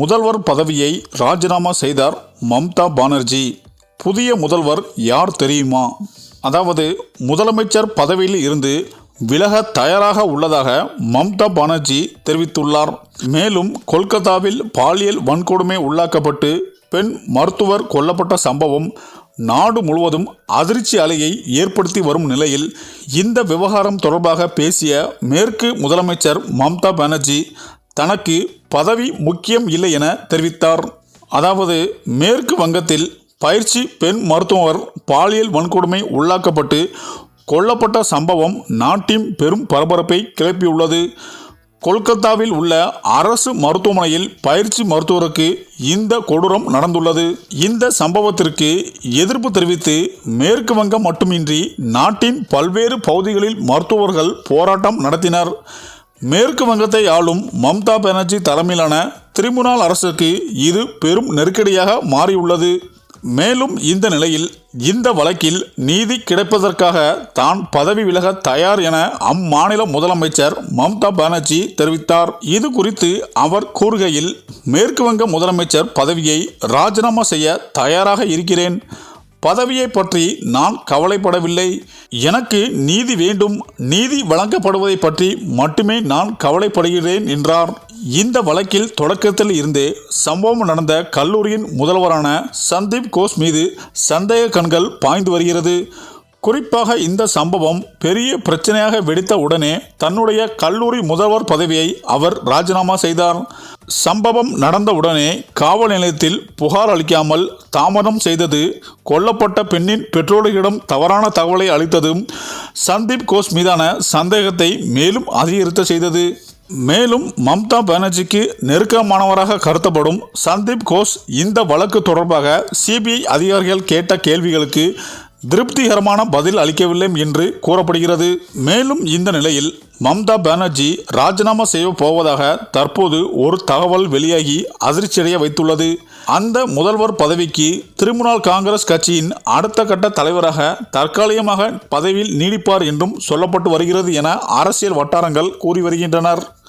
முதல்வர் பதவியை ராஜினாமா செய்தார் மம்தா பானர்ஜி. புதிய முதல்வர் யார் தெரியுமா? அதாவது முதலமைச்சர் பதவியில் இருந்து விலக தயாராக உள்ளதாக மம்தா பானர்ஜி தெரிவித்துள்ளார். மேலும் கொல்கத்தாவில் பாலியல் வன்கொடுமை உள்ளாக்கப்பட்டு பெண் மருத்துவர் கொல்லப்பட்ட சம்பவம் நாடு முழுவதும் அதிர்ச்சி அலையை ஏற்படுத்தி வரும் நிலையில் இந்த விவகாரம் தொடர்பாக பேசிய மேற்கு முதலமைச்சர் மம்தா பானர்ஜி தனக்கு பதவி முக்கியம் இல்லை என தெரிவித்தார். அதாவது மேற்கு வங்கத்தில் பயிற்சி பெண் மருத்துவர் பாலியல் வன்கொடுமை உள்ளாக்கப்பட்டு கொல்லப்பட்ட சம்பவம் நாட்டின் பெரும் பரபரப்பை கிளப்பியுள்ளது. கொல்கத்தாவில் உள்ள அரசு மருத்துவமனையில் பயிற்சி மருத்துவருக்கு இந்த கொடூரம் நடந்துள்ளது. இந்த சம்பவத்திற்கு எதிர்ப்பு தெரிவித்து மேற்கு வங்கம் மட்டுமின்றி நாட்டின் பல்வேறு பகுதிகளில் மருத்துவர்கள் போராட்டம் நடத்தினர். மேற்கு வங்கத்தை ஆளும் மம்தா பானர்ஜி தலைமையிலான திரிமுனால் அரசுக்கு இது பெரும் நெருக்கடியாக மாறியுள்ளது. மேலும் இந்த நிலையில் இந்த வழக்கில் நீதி கிடைப்பதற்காக தான் பதவி விலக தயார் என அம்மாநில முதலமைச்சர் மம்தா பானர்ஜி தெரிவித்தார். இது குறித்து அவர் கூறுகையில் மேற்கு வங்க முதலமைச்சர் பதவியை ராஜினாமா செய்ய தயாராக இருக்கிறேன். பதவியை பற்றி நான் கவலைப்படவில்லை. எனக்கு நீதி வேண்டும். நீதி வழங்கப்படுவதை பற்றி மட்டுமே நான் கவலைப்படுகிறேன் என்றார். இந்த வழக்கில் தொடக்கத்தில் இருந்தே சம்பவம் நடந்த கல்லூரியின் முதல்வரான சந்தீப் கோஷ் மீது சந்தேக கண்கள் பாய்ந்து வருகிறது. குறிப்பாக இந்த சம்பவம் பெரிய பிரச்சனையாக வெடித்த உடனே தன்னுடைய கல்லூரி முதல்வர் பதவியை அவர் ராஜினாமா செய்தார். சம்பவம் நடந்த உடனே காவல் நிலையத்தில் புகார் அளிக்காமல் தாமதம் செய்தது கொல்லப்பட்ட பெண்ணின் பெற்றோர்களிடம் தவறான தகவலை அளித்ததும் சந்தீப் கோஷ் மீதான சந்தேகத்தை மேலும் அதிகரித்த செய்தது. மேலும் மம்தா பானர்ஜிக்கு நெருக்கமானவராக கருத்தப்படும் சந்தீப் கோஷ் இந்த வழக்கு தொடர்பாக சிபிஐ அதிகாரிகள் கேட்ட கேள்விகளுக்கு திருப்திகரமான பதில் அளிக்கவில்லை என்று கூறப்படுகிறது. மேலும் இந்த நிலையில் மம்தா பானர்ஜி ராஜினாமா செய்ய போவதாக தற்போது ஒரு தகவல் வெளியாகி அதிர்ச்சியடைய வைத்துள்ளது. அந்த முதல்வர் பதவிக்கு திரிணாமுல் காங்கிரஸ் கட்சியின் அடுத்த கட்ட தலைவராக தற்காலிகமாக பதவியில் நீடிப்பார் என்றும் சொல்லப்பட்டு வருகிறது என அரசியல் வட்டாரங்கள் கூறி வருகின்றனர்.